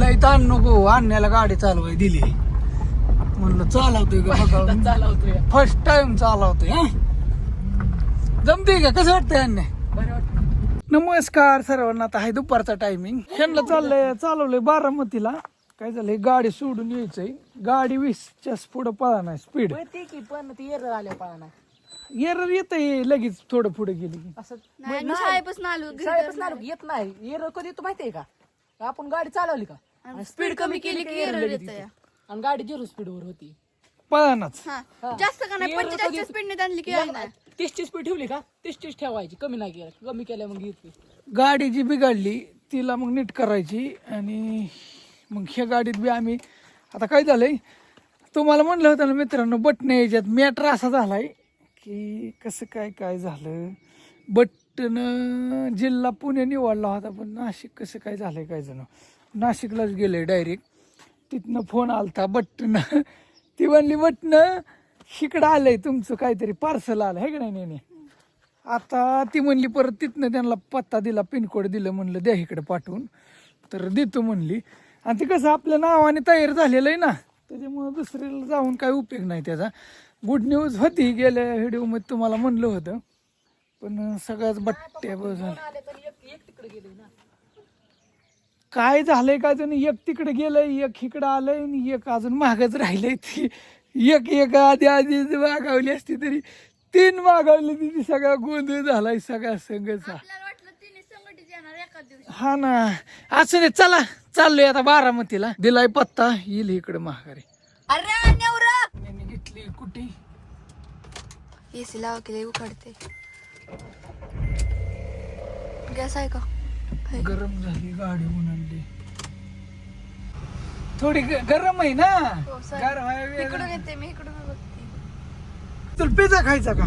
लय ताण नको आणण्याला गाडी चालवाय दिली. म्हणलं चालवतोय का बघा. चालवतोय. फर्स्ट टाइम चालवतोय हा? जमते का? कसं वाटतंय अन्य नमस्कार सर्वांना आता आहे दुपारचा टायमिंग ह्यांना चाललंय चालवलंय बारामतीला. काय झालंय गाडी सोडून यायचंय. गाडी वीसच्या पुढं पळा नाही स्पीड की पण ती एरर आल्या पळाना. एरर येत लगेच थोडं पुढे गेली. की असं शाळेपासून आलो शाळेपासून आलो येत नाही. एरर कधी येतो माहितीये का? आपण गाडी चालवली का? आणि स्पीड कमी केली की एरर येतं. आणि गाडी झिरो स्पीड वर होती. पळानाच. हा. हा. जास्त का नाही पंचेचाळीसच्या स्पीडने आणली की नाही तीसची स्पीड ठेवली का? तीसचीच ठेवायची. कमी नाही केलं. कमी केल्या मग येते गाडी जी बिघडली तिला मग नीट करायची आणि मग ह्या गाडीत बी आम्ही आता काय झालंय? तुम्हाला म्हणलं होतं ना मित्रांनो बटन यायच्यात. मॅटर असा झालाय की कसं काय काय झालं? बटन जिल्हा पुणे निवडला होता पण नाशिक कसं काय झालंय काय जण? नाशिकलाच गेले डायरेक्ट तिथनं फोन आलता बटन ती म्हणली बटन इकडं आलंय तुमचं काहीतरी पार्सल आलं आहे का नाही नेने? आता ती म्हणली परत तिथनं त्यांना पत्ता दिला पिनकोड दिलं म्हणलं द्या इकडे पाठवून. तर देतो म्हणली. आणि ते कसं आपल्या नावाने तयार झालेलं आहे ना. त्याच्यामुळं दुसऱ्याला जाऊन काय उपयोग नाही त्याचा. गुड न्यूज होती गेल्या व्हिडिओमध्ये तुम्हाला म्हणलं होतं. पण सगळ्याच बट्ट्या बस झाल्या आले तर एक एक तिकडे गेले ना काय झालंय काय जण? एक तिकडे गेलंय एक इकडं आलंय आणि एक अजून मागच राहिलंय ती. एक एक आधी आधी मागवली असती तरी तीन मागवली ती ती सगळा गोंधळ झालाय सगळा संघचा. हा ना. असं नाही चला. चाललोय आता बारामतीला. दिलाय पत्ता येईल इकडे महागारी अरे घेतली कुठे? एसी लावा केले उकडते गॅस आहे का. गरम झाली गाडी उन्हाळली. थोडी ग- गरम आहे ना? हो, सर. गार व्हायला वेळ इकडून. येते मी इकडून बघते. तुला पिझ्झा खायचा का? का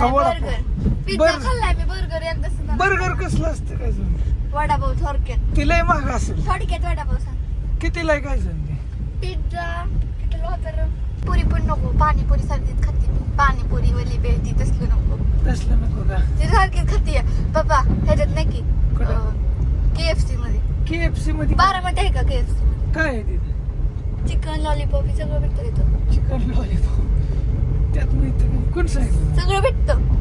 नाही, वडापाव? बर्गर. पिझ्झा. खाल्लाय मी बर्गर एकदा सुद्धा नाही. बर्गर कसलं असतं काय सांग वडापाव थोडक्यात. तिलाही महाग असेल. थोडक्यात वडापाव सांग. कितीला काय ते? पिझ्झा किती होतं पुरी पण नको पाणीपुरी सारखीच खाते मी. पाणीपुरी वली बेळती तसलं नको. तसलं नको का? ते सारखीच खाते. पप्पा ह्याच्यात नाही की कुठं? केएफसी मध्ये. के एफ सी मध्ये बारामध्ये आहे का केएफसी मध्ये? काय आहे तिथे? चिकन लॉलीपॉप हे सगळं भेटतं तिथं. चिकन लॉलीपॉप त्यात मी कोण सांगितलं? सगळं भेटतं.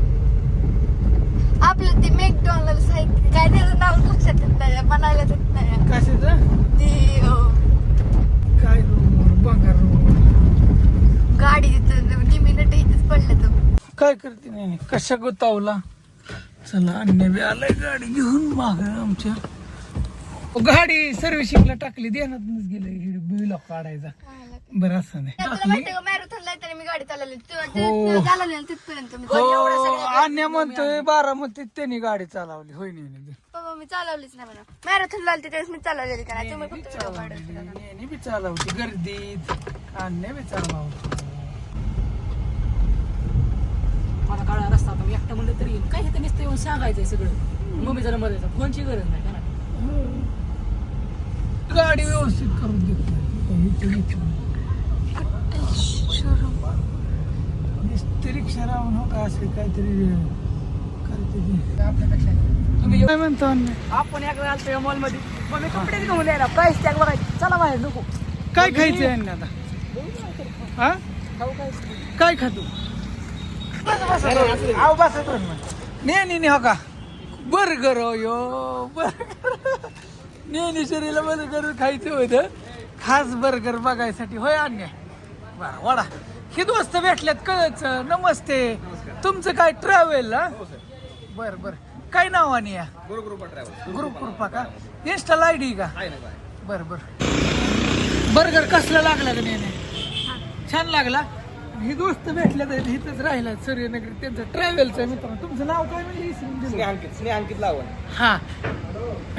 आपलं ते मॅकडॉनल्ड्स आहे. काय त्याचं नाव लक्षात येत नाही. म्हणायला येत नाही. कशाचं? ते काय रोड बंगार रोड गाडी तिथं निमिनट इथंच पडलं तर काय करते नाही कशा गुतावला चला अन्य बी आलाय गाडी घेऊन माग आमच्या. गाडी सर्व्हिसिंगला टाकली. देण्यात गेलं बिल काढायचा. बरं असं नाही. टाकली. माहिती का मॅरेथॉनला येताना मी गाडी चालवली. हो. हो अन्य म्हणतोय बारामतीत त्यांनी गाडी चालवली. होय नाही बाबा मी चालवलीच नाही म्हणा मॅरेथॉनला आली त्यावेळेस मी चालवलेली का नाही. तुम्ही फक्त व्हिडिओ काढत होता. यांनी बी चालवली. गर्दीत अन्य बी चालवली मला काळा रस्ता आता मी एकटा म्हणलं तरी येईल. काय हे तर नुसतं येऊन सांगायचंय सगळं. मम्मीचा नंबर द्यायचा फोनची गरज नाही का ना? गाडी व्यवस्थित करून देत. हो का असे काहीतरी करते ते. आपल्यापेक्षा. तुम्ही काय म्हणतो? आपण एकदा आलतो या मॉलमध्ये. मग मी कपडे घेऊन यायला. टॅग बघायची. चला बाहेर नको. काय आता? हा? खाऊ काय? काय खातो? बसा. ने ने ने हो का? बर्गर हो यो बर्गर. ने शरीला बर्गर खायचं होतं. खास बर्गर बघायसाठी. होय अन्य बरं वडा. हे दोस्त भेटल्यात कळच. नमस्ते. तुमचं काय ट्रॅव्हल बर बर. काय नावाने या? ग्रुप कृपा का? इन्स्टाला आय डी का? बर बर. बर्गर कसला लागला का नेने छान लागला? हे दोस्त भेटले तर इथंच राहिला सूर्यनगरी. त्यांचं ट्रॅव्हलचं मित्र तुमचं नाव काय म्हणजे. अंकित अंकित लावण. हा.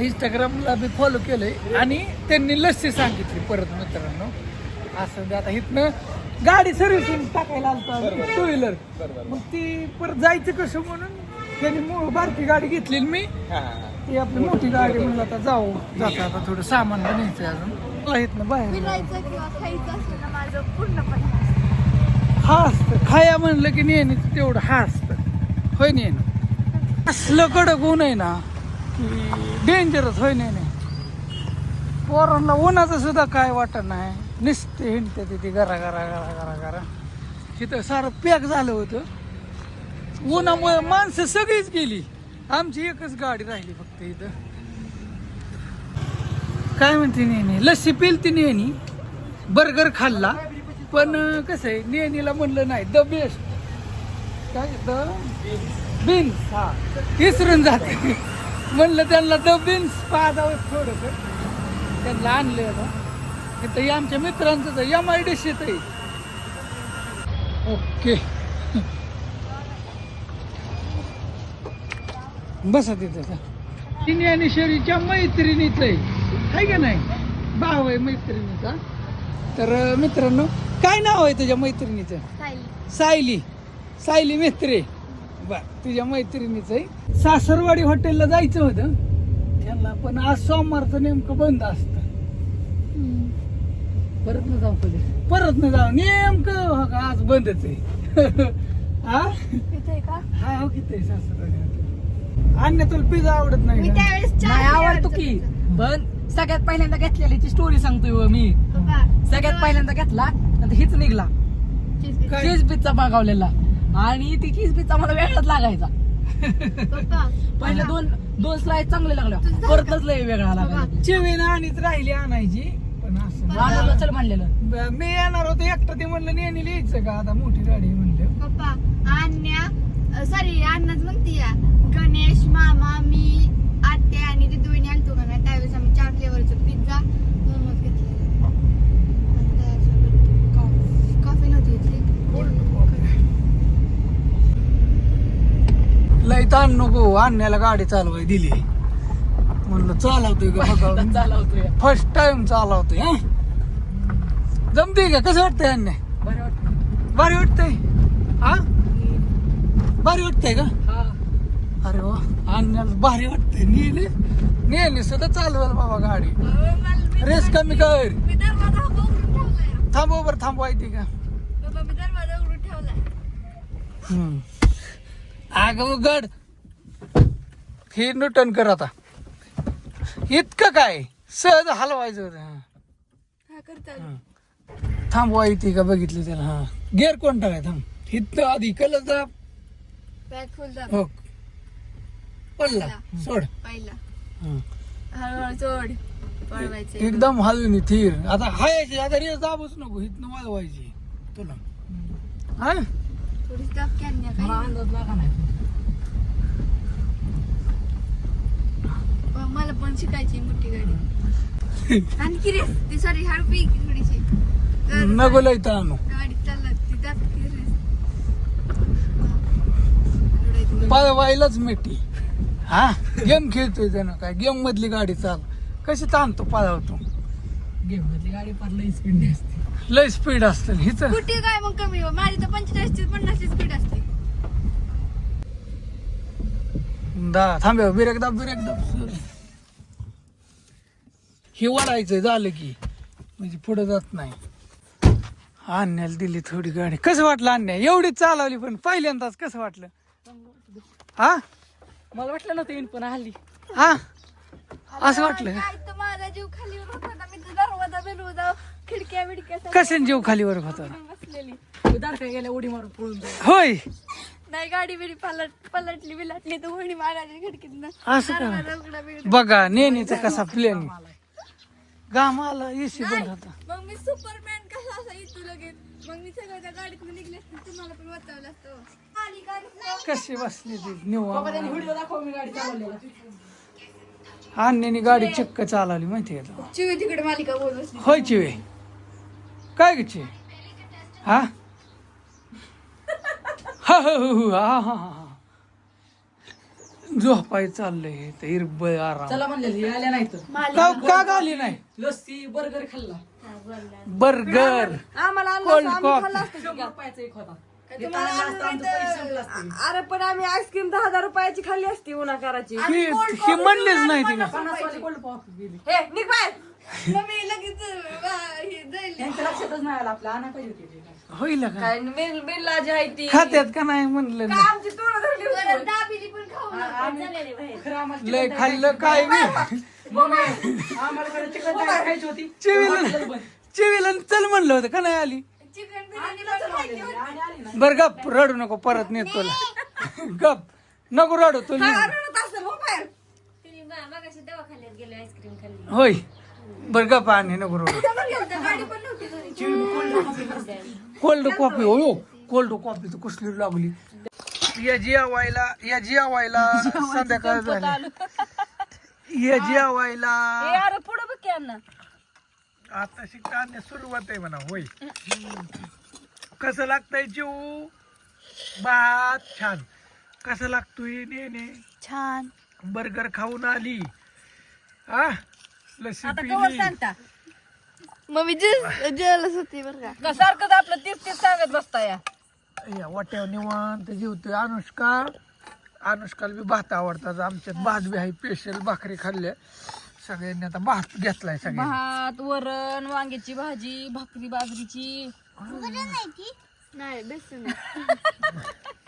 इंस्टाग्रामला मी फॉलो केलंय. आणि त्यांनी लस्सी सांगितली परत मित्रांनो. असं ते आता इथनं गाडी सर्व्हिसिंग टाकायला आलतो टू व्हीलर मग ती परत जायचं कसं म्हणून? त्यांनी मो- बारकी गाडी घेतली मी ती आपली मोठी गाडी म्हणलं आता जाऊ. जाता आता थोडं सामान बनायचं अजून. मला इथनं बाहेर फिरायचं किंवा खायचं असलं ना माझं पूर्णपणे. हा असतं खाया म्हणलं की नेहमी तेवढं हा असतं होय नेहमी. असलं कडक ऊन आहे ना की डेंजरच होय नेहमी. पोरांना उन्हाचं सुद्धा काय वाटत नाही. निसते हिंडते तिथे घरा घरा घरा घरा घरा. तिथं सारं पॅक झालं होतं. उन्हामुळे माणसं सगळीच गेली. आमची एकच गाडी राहिली फक्त इथं. काय म्हणते नेहमी? लस्सी पिलती नेहमी. बर्गर खाल्ला. पण कसं आहे नेहमीला म्हणलं नाही द बेस्ट काय द बीन्स हा. विसरून जाते. म्हणलं त्यांना द बीन्स पाहावं थोडंसं. त्यांना आणलं आता. तर आमच्या मित्रांचं तर एम आय डी शेत आहे. ओके. बसा तिथं. तिने आणि शरीच्या मैत्रिणीचं आहे. का नाही? भाव आहे मैत्रिणीचा. तर मित्रांनो काय नाव आहे तुझ्या मैत्रिणीचं? सायली. सायली. मेत्रे बर तुझ्या मैत्रिणीच आहे. सासरवाडी हॉटेलला जायचं होतं. त्यांना पण आज सोमवारचं नेमकं बंद असतं. परत न जाऊ कधी? परत न जाऊ. नेमकं हो आज बंदच आहे. हा हा हो किती आहे सासरवाडी अन्य तुला पिझ्झा आवडत नाही आवडतो की. पण सगळ्यात पहिल्यांदा घेतलेली स्टोरी सांगतोय हो मी. सगळ्यात पहिल्यांदा घेतला. नंतर हीच निघला. चीज पिझ्झा मागवलेला. आणि ती चीज पिझ्झा मला वेगळाच लागायचा. पप्पा पहिले दोन दोन स्लाइस चांगले लागल्या. परतच लय वेगळा लागायचा चिवीनं आणीत राहिली आणायची. पण असं. चल म्हणलेलं. मी येणार होतो एकटं. ते म्हणलं नेहमी लिहायचं का? आता मोठी गाडी म्हणलं. पप्पा अन्या सॉरी अन्नाच म्हणते या. गणेश मामा मी आत्या आणि ते दोन्ही आणतो का नाही त्यावेळेस आम्ही चार फ्लेवरचा पिझ्झा मोमोज घेतलेला आणि त्यासोबत कॉफी कॉफी नव्हती घेतली लय ताण नको आणण्याला गाडी चालवाय दिली. म्हणलं चालवतोय का चालवतोय. फर्स्ट टाइम चालवतोय जमते का? कसं वाटतंय अन्य भारी वाटतंय? हा? भारी वाटतंय का? हा. अरे वा अन्याला भारी वाटतंय. नेली नेली सुद्धा चालवेल बाबा गाडी. रेस कमी कर. थांबव बरं थांबवायची का? अगं उघड. हे नुटन कर आता. इतकं काय? सहज हलवायचं करता थांबवायची का बघितली त्याला हा. गेअर कोणता काय? थांब. इथं आधी कलर दाब हो. पडला. सोड. पळवायचे एकदम हलवी थीर आता हायची आता रेस दाबच नको. इथनं वाजवायची. तुला हा? अंदाज लागा नाही. मला पण शिकायची मोठी गाडी. आणखी रे ती सॉरी हळपी थोडीशी. नको लय ताणू गाडी चालत ती रे पळवायलाच मिठी. हा? गेम खेळतोय त्यानं काय? गेम मधली गाडी चाल. कशी ताणतो पळवतो? गेम मधली गाडी फार लई स्पीड असते. लय स्पीड असतं हिच. कुठे काय मग कमी? हो माझी तर पंचेचाळीस पन्नासची स्पीड असते. दा थांबव बिरेक दाब बिरेक दाब. हे वाढायचं झालं की. म्हणजे पुढे जात नाही. आणण्याला दिली थोडी गाडी. कसं वाटलं आणण्या एवढी चालवली पण पहिल्यांदाच कसं वाटलं? हा? मला वाटलं नव्हतं येईन पण हल्ली हा? असं वाटलं? काय तर माझा जीव खाली होत. होता मी तर दरवाजा दरवाजा खिडक्या बिडक्या सगळं कशाने जीव खालीवर होता? बसलेली. दाडका गेल्या उडी मारून पळून जाईल होय. नाही गाडी बिडी पलट पलटली बिलटली तर होणी मागायची खिडकीत असं का? दरवाजा उघडा बिघडा. बघा नेहमीचा कसा प्लेन घाम आला एसी बंद होता. मग मी सुपरमॅन कसा असा इथू लगेच. मग मी सगळं त्या गाडीत निघले असते तुम्हाला पण वाचावलं असतं. आली गाडी कशी बसली ती? बाबा त्यांनी निवा व्हिडिओ दाखव मी गाडी चालवलेला. अन्याने गाडी चक्क चालवली माहिती आहे का? चिवी तिकडे मालिका बोल बसली. होय चिवे. काय गे हा? हा हा हा हा झोपाय चाललंय ते हिरबळ आराम. चला तर का गाली नाही? लस्सी बर्गर खाल्ला. बर्गर. आम्हाला अरे पण आम्ही आईस्क्रीम दहा हजार रुपयाची खाल्ली असती उन्हा कराची म्हणलीच नाही तिला निघ बाहेर. नाही आलं आपलं आणा पाहिजे होती. होईल का? काय बिल बिल्लाची आहे ती. खात्यात का नाही म्हणलं काय ना आमची तोंड धरली होती. परत दाबिली पण खाऊ नका. झालेली बाहेर. खरं आम्हाला लय खाल्लं काय बी आम्हाला कडे चिकन खायची होती. चिवीला चिवीला चल म्हणलं होतं का नाही आली? बर गप रडू नको परत नेत तुला. गप नको रडू तू ये. तिने मा- मागाशी दवाखान्यात गेले आईस्क्रीम खाल्ली. होय. बर गप आणि नको रडू कोल्ड कॉफी हो हो. कोल्ड कॉफी तर कसली लागली. या जेवायला या जेवायला संध्याकाळ झाली. या जेवायला अरे पुढे बघ की अण्णा. आता सुरुवात आहे म्हणा होय. कसं लागतंय जीव? भात छान. कसं लागतोय नेने छान. बर्गर खाऊन आली. आ? आता कवर पिली सांगता. मम्मी जेलच होती बरं का. का सारखं आपलं तीस तीस सांगत बसता या. या वाट्यावर निवांत जेवतोय अनुष्का अनुष्काला बी भात आवडतात. आमच्यात भात बी आहे स्पेशल भाकरी खाल्ल्या. सगळ्यांनी आता भात घेतलाय सगळ्यांनी. भात वरण वांग्याची भाजी भाकरी बाजरीची. नाही बेसन